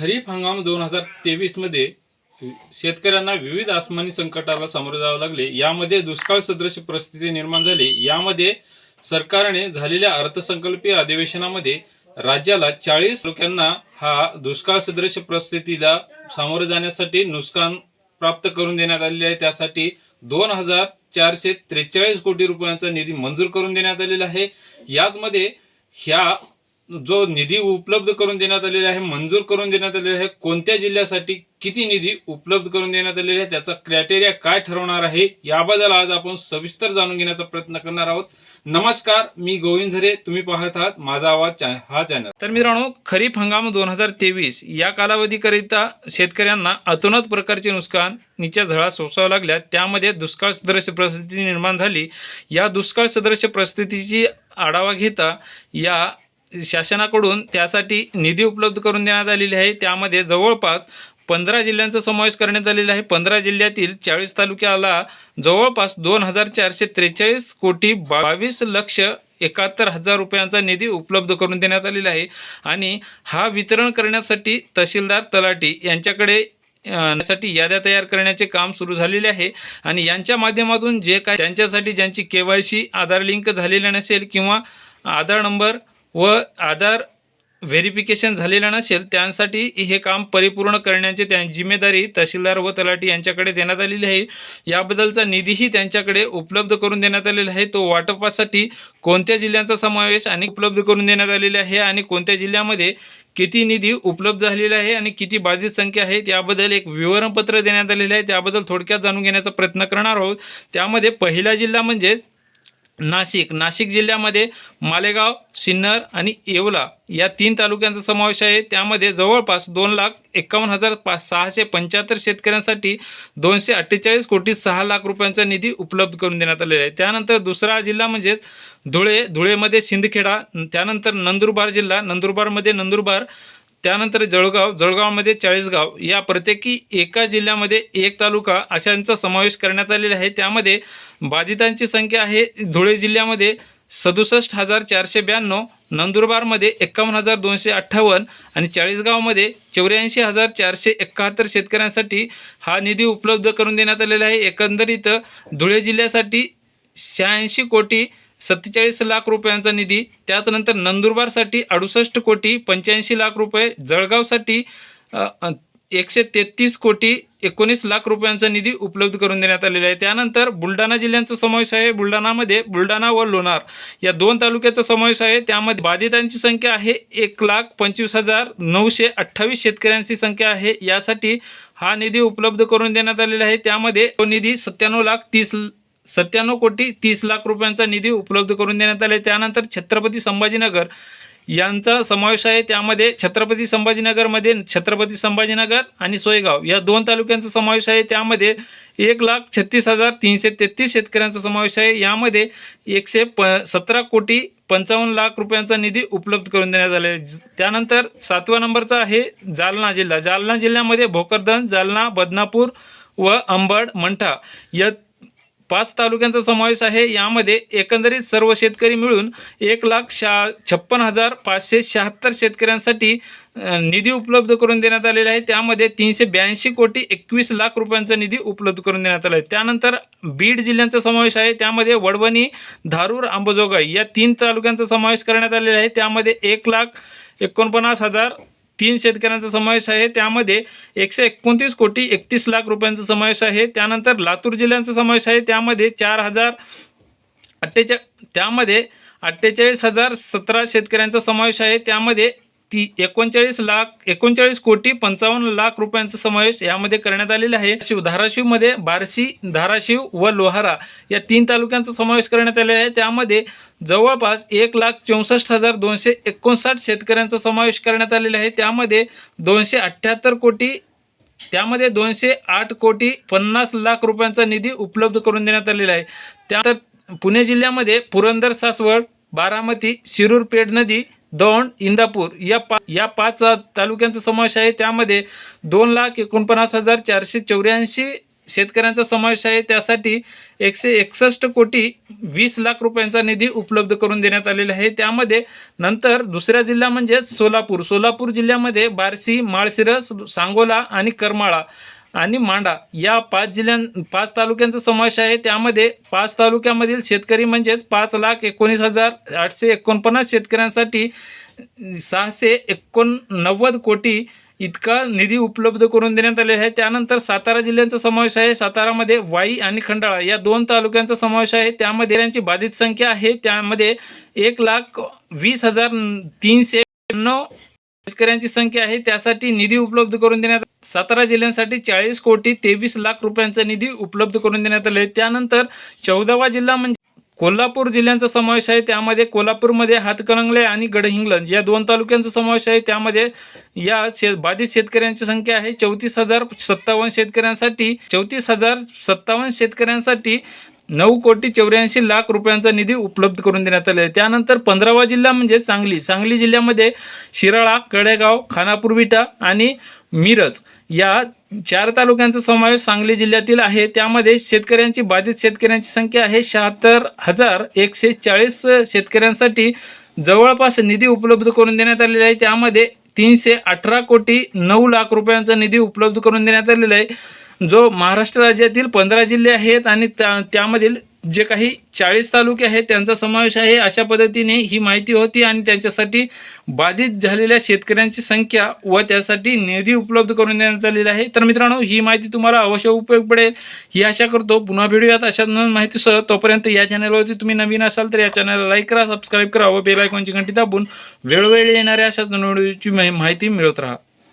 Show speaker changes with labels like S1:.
S1: खरीप हंगाम दोन हजार तेवीसमध्ये शेतकऱ्यांना विविध आसमानी संकटाला सामोरे जावं लागले. यामध्ये दुष्काळ सदृश परिस्थिती निर्माण झाली. यामध्ये सरकारने झालेल्या अर्थसंकल्पीय अधिवेशनामध्ये राज्याला चाळीस लोकांना हा दुष्काळ सदृश परिस्थितीला सामोरे जाण्यासाठी नुकसान प्राप्त करून देण्यात आलेले आहे. त्यासाठी दोन हजार चारशे त्रेचाळीस कोटी रुपयांचा निधी मंजूर करून देण्यात आलेला आहे. याचमध्ये ह्या जो निधी उपलब्ध करून देण्यात आलेला आहे मंजूर करून देण्यात आलेला आहे कोणत्या जिल्ह्यासाठी किती निधी उपलब्ध करून देण्यात आलेला आहे त्याचा क्रायटेरिया काय ठरवणार आहे याबद्दल आज आपण सविस्तर जाणून घेण्याचा प्रयत्न करणार आहोत. नमस्कार मी गोविंद झरे तुम्ही पाहत आहात माझा आवाज हा चॅनल तर मित्रांनो खरीप हंगाम दोन हजार तेवीस या कालावधीकरिता शेतकऱ्यांना अतोनात प्रकारचे नुकसान नीच्या झळा सोसाव्या लागल्या. त्यामध्ये दुष्काळ सदृश परिस्थिती निर्माण झाली. या दुष्काळ सदृश परिस्थितीची आढावा घेता या शासनाकडून त्यासाठी निधी उपलब्ध करून देण्यात आलेली आहे. त्यामध्ये जवळपास पंधरा जिल्ह्यांचा समावेश करण्यात आलेला आहे. पंधरा जिल्ह्यातील चाळीस तालुक्याला जवळपास दोन हजार चारशे त्रेचाळीस कोटी बावीस लक्ष एकाहत्तर हजार रुपयांचा निधी उपलब्ध करून देण्यात आलेला आहे. आणि हा वितरण करण्यासाठी तहसीलदार तलाठी यांच्याकडे साठी याद्या तयार करण्याचे काम सुरू झालेले आहे. आणि यांच्या माध्यमातून जे काय त्यांच्यासाठी ज्यांची K Y C Aadhaar link झालेली नसेल किंवा आधार नंबर व आधार व्हेरिफिकेशन झालेलं नसेल त्यांसाठी हे काम परिपूर्ण करण्याची त्या जिम्मेदारी तहसीलदार व तलाठी यांच्याकडे देण्यात आलेली आहे. याबद्दलचा निधीही त्यांच्याकडे उपलब्ध करून देण्यात आलेला आहे. तो वाटपासाठी कोणत्या जिल्ह्यांचा समावेश आणि उपलब्ध करून देण्यात आलेला आहे आणि कोणत्या जिल्ह्यामध्ये किती निधी उपलब्ध झालेला आहे आणि किती बाधित संख्या आहे त्याबद्दल एक विवरणपत्र देण्यात आलेलं आहे. त्याबद्दल थोडक्यात जाणून घेण्याचा प्रयत्न करणार आहोत. त्यामध्ये पहिला जिल्हा म्हणजेच नाशिक नाशिक जिल्ह्यामध्ये मालेगाव सिन्नर आणि येवला या तीन तालुक्यांचा समावेश आहे. त्यामध्ये जवळपास दोन लाख एकावन्न हजार पाच सहाशे पंच्याहत्तर शेतकऱ्यांसाठी दोनशे अठ्ठेचाळीस कोटी सहा लाख रुपयांचा निधी उपलब्ध करून देण्यात आलेला आहे. त्यानंतर दुसरा जिल्हा म्हणजेच धुळे धुळेमध्ये शिंदखेडा त्यानंतर नंदुरबार जिल्हा. नंदुरबारमध्ये नंदुरबार त्यानंतर जळगाव जळगावमध्ये चाळीसगाव या प्रत्येकी एका जिल्ह्यामध्ये एक तालुका अशांचा समावेश करण्यात आलेला आहे. त्यामध्ये बाधितांची संख्या आहे. धुळे जिल्ह्यामध्ये सदुसष्ट हजार चारशे ब्याण्णव नंदुरबारमध्ये एकावन्न हजार दोनशे अठ्ठावन्न आणि चाळीसगावमध्ये चौऱ्याऐंशी हजार चारशे एकाहत्तर शेतकऱ्यांसाठी हा निधी उपलब्ध करून देण्यात आलेला आहे. एकंदरीत धुळे जिल्ह्यासाठी शहाऐंशी कोटी सत्तेचाळीस लाख रुपयांचा निधी त्याचनंतर नंदुरबारसाठी अडुसष्ट कोटी पंच्याऐंशी लाख रुपये जळगावसाठी एकशे तेहतीस कोटी एकोणीस लाख रुपयांचा निधी उपलब्ध करून देण्यात आलेला आहे. त्यानंतर बुलढाणा जिल्ह्यांचा समावेश आहे. बुलढाणामध्ये बुलढाणा व लोणार या दोन तालुक्याचा समावेश आहे. त्यामध्ये बाधितांची संख्या आहे एक लाख पंचवीस हजार नऊशे अठ्ठावीस शेतकऱ्यांची संख्या आहे. यासाठी हा निधी उपलब्ध करून देण्यात आलेला आहे. त्यामध्ये तो निधी सत्त्याण्णव लाख तीस सत्त्याण्णव कोटी तीस लाख रुपयांचा निधी उपलब्ध करून देण्यात आले. त्यानंतर छत्रपती संभाजीनगर यांचा समावेश आहे. त्यामध्ये छत्रपती संभाजीनगरमध्ये छत्रपती संभाजीनगर आणि सोयगाव या दोन तालुक्यांचा समावेश आहे. त्यामध्ये एक लाख छत्तीस हजार तीनशे तेहतीस शेतकऱ्यांचा समावेश आहे. यामध्ये एकशे प सतरा कोटी पंचावन्न लाख रुपयांचा निधी उपलब्ध करून देण्यात आले त्यानंतर सातवा नंबरचा आहे जालना जिल्हा. जालना जिल्ह्यामध्ये भोकरदन जालना बदनापूर व अंबड मंठा या पाच तालुक्यांचा समावेश आहे. यामध्ये एकंदरीत सर्व शेतकरी मिळून एक लाख शा छप्पन हजार पाचशे शहात्तर शेतकऱ्यांसाठी निधी उपलब्ध करून देण्यात आलेला आहे. त्यामध्ये तीनशे ब्याऐंशी कोटी एकवीस लाख रुपयांचा निधी उपलब्ध करून देण्यात आला आहे. त्यानंतर बीड जिल्ह्यांचा समावेश आहे. त्यामध्ये वडवणी धारूर अंबजोगाई या तीन तालुक्यांचा समावेश करण्यात आलेला आहे. त्यामध्ये एक लाख एकोणपन्नास हजार तीन शेतकऱ्यांचा समावेश आहे. त्यामध्ये एकशे एकोणतीस कोटी एकतीस लाख रुपयांचा समावेश आहे. त्यानंतर लातूर जिल्ह्यांचा समावेश आहे. त्यामध्ये चार हजार अठ्ठेचाळ त्यामध्ये अठ्ठेचाळीस हजार सतरा शेतकऱ्यांचा समावेश आहे. त्यामध्ये ती एकोणचाळीस लाख एकोणचाळीस कोटी पंचावन्न लाख रुपयांचा समावेश यामध्ये करण्यात आलेला आहे. शिव धाराशिवमध्ये बार्शी धाराशिव व लोहारा या तीन तालुक्यांचा समावेश करण्यात आलेला आहे. त्यामध्ये जवळपास एक लाख चौसष्ट हजार दोनशे एकोणसाठ शेतकऱ्यांचा समावेश करण्यात आलेला आहे. त्यामध्ये दोनशे अठ्ठ्याहत्तर कोटी त्यामध्ये दोनशे आठ कोटी पन्नास लाख रुपयांचा निधी उपलब्ध करून देण्यात आलेला आहे. त्यानंतर पुणे जिल्ह्यामध्ये पुरंदर सासवड बारामती शिरूर पेड नदी दौंड इंदापूर या पा या पाच तालुक्यांचा समावेश आहे. त्यामध्ये दोन लाख एकोणपन्नास हजार चारशे चौऱ्याऐंशी
S2: शेतकऱ्यांचा समावेश आहे. त्यासाठी एकशे एकसष्ट कोटी वीस लाख रुपयांचा निधी उपलब्ध करून देण्यात आलेला आहे. त्यामध्ये नंतर दुसरा जिल्हा म्हणजे सोलापूर. सोलापूर जिल्ह्यामध्ये बारसी माळशिरस सांगोला आणि करमाळा आणि मांडा या पाच जिल्ह्यां पाच तालुक्यांचा समावेश आहे. त्यामध्ये पाच तालुक्यामधील शेतकरी म्हणजेच पाच लाख एकोणीस हजार आठशे एकोणपन्नास शेतकऱ्यांसाठी सहाशे एकोणनव्वद कोटी इतका निधी उपलब्ध करून देण्यात आलेला आहे. त्यानंतर सातारा जिल्ह्यांचा समावेश आहे. सातारामध्ये वाई आणि खंडाळा या दोन तालुक्यांचा समावेश आहे. त्यामध्ये त्यांची बाधित संख्या आहे. त्यामध्ये एक लाख वीस हजार तीनशे नऊ शेतकऱ्यांची संख्या आहे. त्यासाठी निधी उपलब्ध करून देण्यात सातारा जिल्ह्यांसाठी चाळीस कोटी तेवीस लाख रुपयांचा निधी उपलब्ध करून देण्यात आले त्यानंतर चौदावा जिल्हा म्हणजे कोल्हापूर जिल्ह्यांचा समावेश आहे. त्यामध्ये कोल्हापूरमध्ये हातकणंगले आणि गडहिंग्लज या दोन तालुक्यांचा समावेश आहे. त्यामध्ये या शे बाधित शेतकऱ्यांची संख्या आहे. चौतीस हजार सत्तावन्न शेतकऱ्यांसाठी चौतीस हजार सत्तावन्न शेतकऱ्यांसाठी नऊ कोटी चौऱ्याऐंशी लाख रुपयांचा निधी उपलब्ध करून देण्यात आला आहे. त्यानंतर पंधरावा जिल्हा म्हणजे सांगली. सांगली जिल्ह्यामध्ये शिराळा कडेगाव खानापूर विटा आणि मिरज या चार तालुक्यांचा समावेश सांगली जिल्ह्यातील आहे. त्यामध्ये शेतकऱ्यांची बाधित शेतकऱ्यांची संख्या आहे शहात्तर हजार एकशे चाळीस शेतकऱ्यांसाठी जवळपास निधी उपलब्ध करून देण्यात आलेला आहे. त्यामध्ये तीनशे अठरा कोटी नऊ लाख रुपयांचा निधी उपलब्ध करून देण्यात आलेला आहे. जो महाराष्ट्र राज्यातील पंधरा जिल्हे आहेत आणि त्या त्यामधील जे काही चाळीस तालुके आहेत त्यांचा समावेश आहे. अशा पद्धतीने ही माहिती होती आणि त्यांच्यासाठी बाधित झालेल्या शेतकऱ्यांची संख्या व त्यासाठी निधी उपलब्ध करून देण्यात आलेला आहे. तर मित्रांनो ही माहिती तुम्हाला अवश्य उपयोग पडेल. ही आशा करतो पुन्हा भेटूयात अशा नवीन माहितीसह तोपर्यंत या चॅनलवरती तुम्ही नवीन असाल तर या चॅनलला लाईक करा सबस्क्राईब करा व बेल आयकॉनची घंटी दाबून वेळोवेळी येणाऱ्या अशाच नवीन माहिती मिळत राहा.